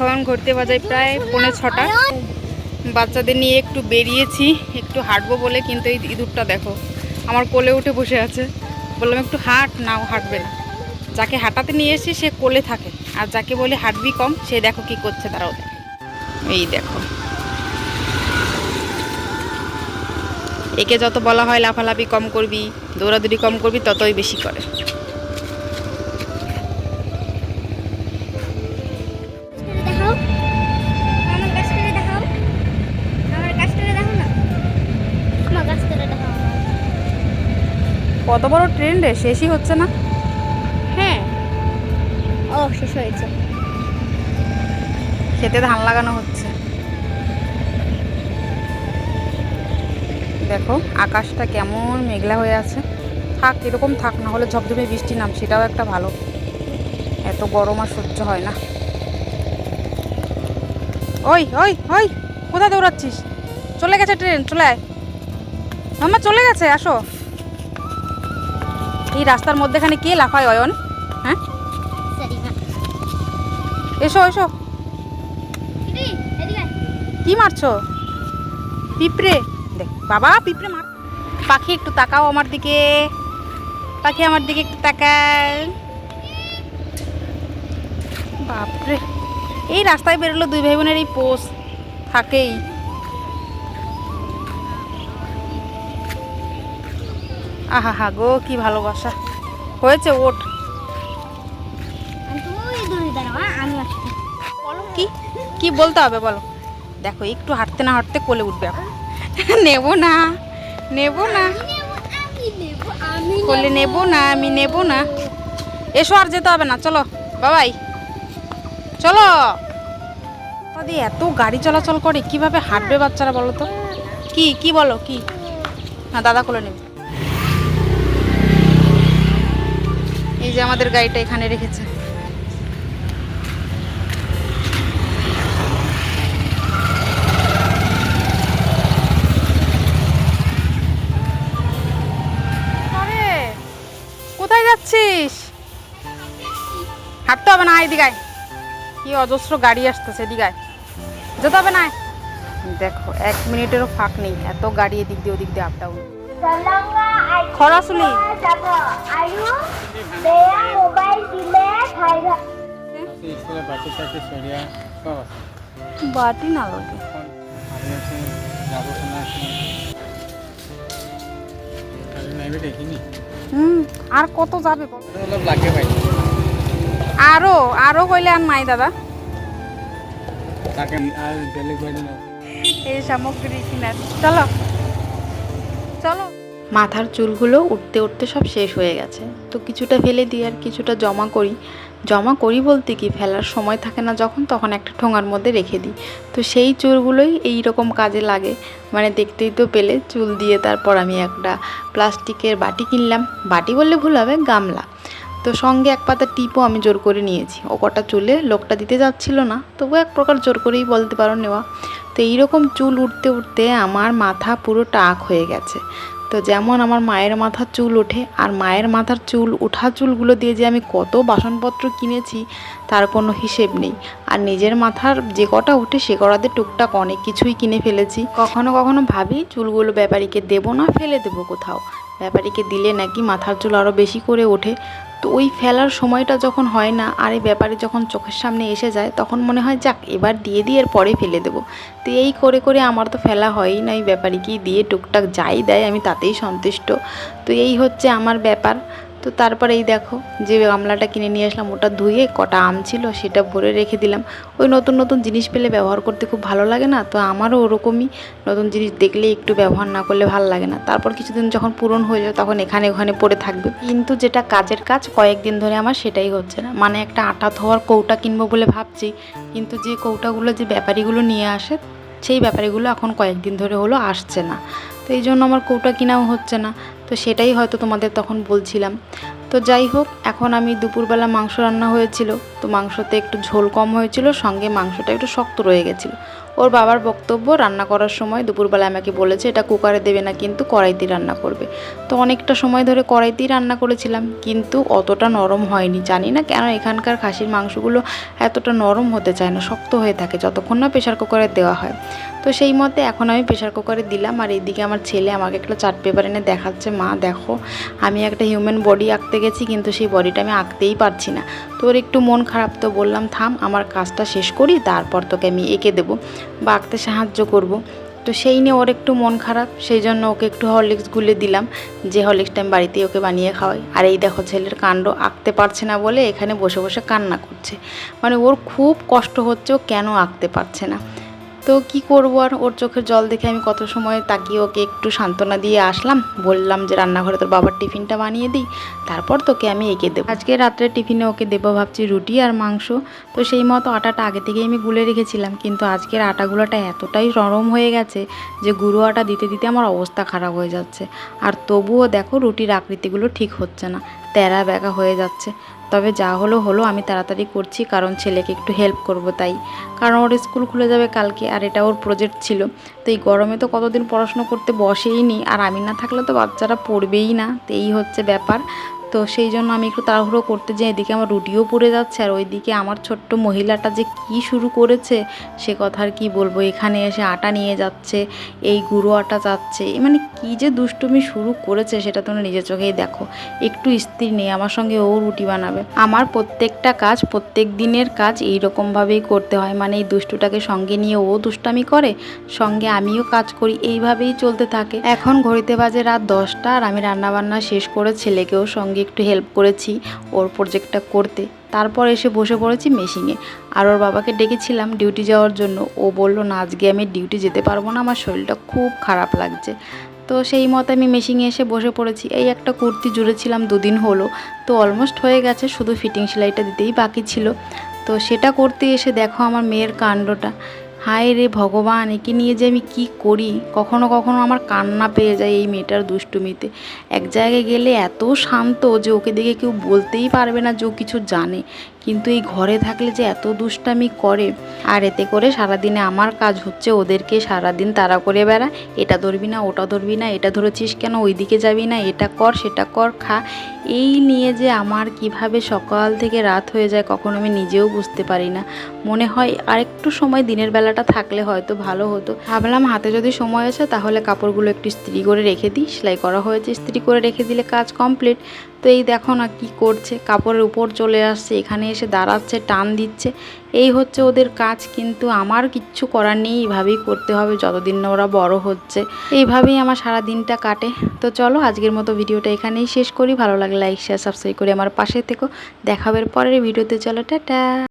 এখন ঘুরতে বাজায় প্রায় পৌনে ছটা। বাচ্চাদের নিয়ে একটু বেরিয়েছি, একটু হাঁটবো বলে, কিন্তু এই ইঁদুরটা দেখো, আমার কোলে উঠে বসে আছে। বললাম, একটু হাঁট না ও হাঁটবে না। যাকে হাঁটাতে নিয়ে এসে সে কোলে থাকে, আর যাকে বলি হাঁটবি কম, সে দেখো কি করছে, তারাও দেখে। এই দেখো। একে যত বলা হয় লাফালাফি কম করবি, দৌড়াদৌড়ি কম করবি, ততই বেশি করে। কত বড় ট্রেন রে? শেষই হচ্ছে না। হ্যাঁ। ও শেষ হয়েছে। খেতে ধান লাগানো হচ্ছে। দেখো আকাশটা কেমন মেঘলা হয়ে আছে। থাক এরকম থাক না হলে ঝপঝপে বৃষ্টি নাম সেটাও একটা ভালো। এত গরম আর সহ্য হয় না। ওই ওই ওই কোথায় দৌড়াচ্ছিস? চলে গেছে ট্রেন চলে আয়। মামা চলে গেছে আসো। এই রাস্তার মধ্যেখানে কে লাফায়, অয়ন? হ্যাঁ? এসো এসো। কি মারছো? পিঁপড়ে। দেখ, বাবা, পিঁপড়ে মার। পাখি একটু তাকাও আমার দিকে। পাখি আমার দিকে একটু তাকায়। বাপরে। এই রাস্তায় বেরোলো দুই ভাই বোনের এই পোষ থাকেই। আহা হা গো, কি ভালোবাসা। হয়েছে হ্যাঁ? বলো কি? কি বলতে হবে বলো? দেখো, একটু হাঁটতে না হাঁটতে কোলে উঠবে এখন। নেব না নেব না। কোলে নেব না, আমি নেব না। এসো আর যেতে হবে না, চলো, বাবাই। চলো। দাদি এত গাড়ি চলাচল করে, কীভাবে হাঁটবে বাচ্চারা বলো তো? কি কি বলো, কি? হ্যাঁ দাদা কোলে নেবে। এই যে আমাদের গাড়িটা এখানে রেখেছে কোথায় যাচ্ছিস হাঁটতে হবে না এদিকে আয়। কি অজস্র গাড়ি আসতেছে এদিকে আয়। যেতে হবে না দেখো, এক মিনিটেরও ফাঁক নেই, এত গাড়ি এদিক দিয়ে, ওদিক দিয়ে আপ ডাউন খরাসুলি। যাব। আৰু বেয়া মোবাইল দিলে খাই বাটি চাটি চৰিয়া চব আছে আর কত যাবে আরও আরও কইলে আর নাই। দাদা এই সামগ্রী কিনার। চলো। চলো। মাথার চুলগুলো উঠতে উঠতে সব শেষ হয়ে গেছে। তো কিছুটা ফেলে দিই আর কিছুটা জমা করি। জমা করি বলতে কি, ফেলার সময় থাকে না যখন, তখন একটা ঠোঙার মধ্যে রেখে দিই। তো সেই চুলগুলোই এই রকম কাজে লাগে। মানে দেখতেই তো পেলে, চুল দিয়ে তারপর আমি একটা প্লাস্টিকের বাটি কিনলাম। বাটি বললে ভুল হবে, গামলা। তো সঙ্গে এক পাতা টিপও আমি জোর করে নিয়েছি। ও কটা চুলে লোকটা দিতে যাচ্ছিল না তবু এক প্রকার জোর করেই বলতে পারো নেওয়া। তো এইরকম চুল উঠতে উঠতে আমার মাথা পুরো টাক হয়ে গেছে। তো যেমন আমার মায়ের মাথার চুল ওঠে, আর মায়ের মাথার চুল ওঠা চুলগুলো দিয়ে যে আমি কত বাসনপত্র কিনেছি, তার কোনো হিসেব নেই। আর নিজের মাথার যে কটা ওঠে সে কটাতে টুকটাক অনেক কিছুই কিনে ফেলেছি। কখনো কখনো ভাবি, চুলগুলো ব্যাপারীকে দেবো না, ফেলে দেবো কোথাও। ব্যাপারীকে দিলে নাকি মাথার চুল আরও বেশি করে ওঠে। তো ওই ফেলার সময়টা যখন হয় না আর এই ব্যাপারে যখন চোখের সামনে এসে যায়, তখন মনে হয়, যাক, এবার দিয়ে দিয়ে এর পরে ফেলে দেবো। তো এই করে করে আমার তো ফেলা হয়ই না, এই ব্যাপারীকেই দিয়ে টুকটাক যাই দেয়, আমি তাতেই সন্তুষ্ট। তো এই হচ্ছে আমার ব্যাপার। তো তারপরে এই দেখো যে গামলাটা কিনে নিয়ে আসলাম, ওটা ধুয়ে কটা আম ছিল সেটা ভরে রেখে দিলাম। ওই নতুন নতুন জিনিস পেলে ব্যবহার করতে খুব ভালো লাগে না? তো আমারও ওরকমই নতুন জিনিস দেখলে একটু ব্যবহার না করলে ভালো লাগে না। তারপর কিছুদিন যখন পূরণ হয়ে যায় তখন এখানে ওখানে পড়ে থাকবে। কিন্তু যেটা কাজের কাজ, কয়েকদিন ধরে আমার সেটাই হচ্ছে না। মানে একটা আটা ধোয়ার কৌটা কিনবো বলে ভাবছি, কিন্তু যে কৌটাগুলো যে ব্যাপারীগুলো নিয়ে আসে সেই ব্যাপারেগুলো এখন কয়েকদিন ধরে হলো, আসছে না। তো এই জন্য আমার কৌটা কিনাও হচ্ছে না। তো সেটাই হয়তো তোমাদের তখন বলছিলাম। তো যাই হোক, এখন আমি দুপুরবেলা মাংস রান্না হয়েছিল। তো মাংসতে একটু ঝোল কম হয়েছিল, সঙ্গে মাংসটা একটু শক্ত রয়ে গেছিল। ওর বাবার বক্তব্য রান্না করার সময় দুপুরবেলা আমাকে বলেছে, এটা কুকারে দেবে না, কিন্তু কড়াইতেই রান্না করবে। তো অনেকটা সময় ধরে কড়াইতেই রান্না করেছিলাম, কিন্তু অতটা নরম হয়নি। জানি না কেন এখানকার খাসির মাংসগুলো এতটা নরম হতে চায় না, শক্ত হয়ে থাকে, যতক্ষণ না প্রেশার কুকারে দেওয়া হয়। তো সেই মতে এখন আমি প্রেশার কুকারে দিলাম, আর এইদিকে আমার ছেলে আমাকে একটা চার্ট পেপার এনে দেখাচ্ছে, মা, দেখো, আমি একটা হিউম্যান বডি আঁকতে গেছি, কিন্তু সেই বডিটা আমি আঁকতেই পারছি না। তোর একটু মন খারাপ, তো বললাম, থাম, আমার কাজটা শেষ করি, তারপর তোকে আমি এঁকে দেবো। বা আঁকতে সাহায্য করব। তো সেই নিয়ে ওর একটু মন খারাপ, সেই জন্য ওকে একটু হরলিক্স গুলে দিলাম, যে হরলিক্সটা আমি বাড়িতেই ওকে বানিয়ে খাওয়াই। আর এই দেখো ছেলের কাণ্ড, আঁকতে পারছে না বলে এখানে বসে বসে কান্না করছে। মানে ওর খুব কষ্ট হচ্ছে, ও কেন আঁকতে পারছে না? তো কি করব আর ওর চোখের জল দেখে আমি কত সময় তাকিয়ে ওকে একটু সান্ত্বনা দিয়ে আসলাম। বললাম যে রান্নাঘরে তোর বাবার টিফিনটা বানিয়ে দিই, তারপর তোকে আমি এঁকে দেবো। আজকে রাত্রে টিফিনে ওকে দেবো ভাবছি রুটি আর মাংস। তো সেই মতো আটাটা আগে থেকেই আমি গুলে রেখেছিলাম, কিন্তু আজকের আটাগুলোটা এতটাই নরম হয়ে গেছে যে গুঁড়ো আটা দিতে দিতে আমার অবস্থা খারাপ হয়ে যাচ্ছে। আর তবুও দেখো রুটির আকৃতিগুলো ঠিক হচ্ছে না। তেরা ব্যাকা হয়ে যাচ্ছে। তবে যা হলো হলো, আমি তাড়াতাড়ি করছি, কারণ ছেলেকে একটু হেল্প করব তাই। কারণ ওর স্কুল খুলে যাবে কালকে, আর এটা ওর প্রজেক্ট ছিল। তো এই গরমে তো কতদিন পড়াশুনো করতে বসেই নি, আর আমি না থাকলে তো বাচ্চারা পড়বেই না। তো এই হচ্ছে ব্যাপার। তো সেই জন্য আমি একটু তাড়াহুড়ো করতে যাই। এদিকে আমার রুটিও পড়ে যাচ্ছে আর ওইদিকে আমার ছোট্ট মহিলাটা যে কি শুরু করেছে, সে কথা আর কি বলব। এখানে এসে আটা নিয়ে যাচ্ছে, এই গুঁড়ো আটা যাচ্ছে। মানে কি যে দুষ্টুমি শুরু করেছে সেটা তোমরা নিজের চোখেই দেখো। একটু স্থির নেই, আমার সঙ্গে ও রুটি বানাবে। আমার প্রত্যেকটা কাজ, প্রত্যেক দিনের কাজ এই রকমভাবেই করতে হয়। মানে এই দুষ্টুটাকে সঙ্গে নিয়ে ও দুষ্টামি করে, সঙ্গে আমিও কাজ করি, এইভাবেই চলতে থাকে। এখন ঘড়িতে বাজে রাত দশটা আর আমি রান্নাবান্না শেষ করে ছেলেকেও সঙ্গে একটু হেল্প করেছি ওর প্রজেক্টটা করতে। তারপর এসে বসে পড়েছি মেশিনে আর ওর বাবাকে ডেকেছিলাম ডিউটি যাওয়ার জন্য। ও বলল, না, আজকে আমি ডিউটি যেতে পারব না। আমার শরীরটা খুব খারাপ লাগছে। তো সেই মতো আমি মেশিনে এসে বসে পড়েছি। এই একটা কুর্তি জুড়েছিলাম দুদিন হলো। তো অলমোস্ট হয়ে গেছে, শুধু ফিটিং সেলাইটা দিতেই বাকি ছিল। তো সেটা করতে এসে দেখো আমার মেয়ের কাণ্ডটা। হায় রে ভগবান, একে নিয়ে যে আমি কি করি? কখনো কখনো আমার কান্না পেয়ে যায় এই মেয়েটার দুষ্টুমিতে। এক জায়গায় গেলে এত শান্ত যে ওকে দেখে কেউ বলতেই পারবে না যে ও কিছু জানে। কিন্তু এই ঘরে থাকলে যে এত দুষ্টামি করে, আর এতে করে সারাদিনে আমার কাজ হচ্ছে ওদেরকে সারাদিন তাড়া করে বেড়া। এটা ধরবি না, ওটা ধরবি না, এটা ধরেছিস কেন, ওইদিকে যাবি না, এটা কর, সেটা কর, খা। এই নিয়ে যে আমার কীভাবে সকাল থেকে রাত হয়ে যায় কখনো আমি নিজেও বুঝতে পারি না। মনে হয় আরেকটু সময় দিনের বেলাটা থাকলে হয়তো ভালো হতো। ভাবলাম হাতে যদি সময় আছে তাহলে কাপড়গুলো একটু ইস্ত্রি করে রেখে দিই। সেলাই করা হয়েছে, ইস্ত্রি করে রেখে দিলে কাজ কমপ্লিট তো এই দেখো না কি করছে, কাপড়ের উপর চলে আসছে, এখানে এসে দাঁড়াচ্ছে, টান দিচ্ছে। এই হচ্ছে ওদের কাজ, কিন্তু আমার কিচ্ছু করার নেই, এইভাবেই করতে হবে যতদিন না ওরা বড় হচ্ছে। এইভাবেই আমার সারা দিনটা কাটে। তো চলো আজকের মতো ভিডিওটা এখানেই শেষ করি। ভালো লাগলে লাইক শেয়ার সাবস্ক্রাইব করে আমার পাশে থেকো। দেখাবের পরের ভিডিওতে। চলো, টাটা!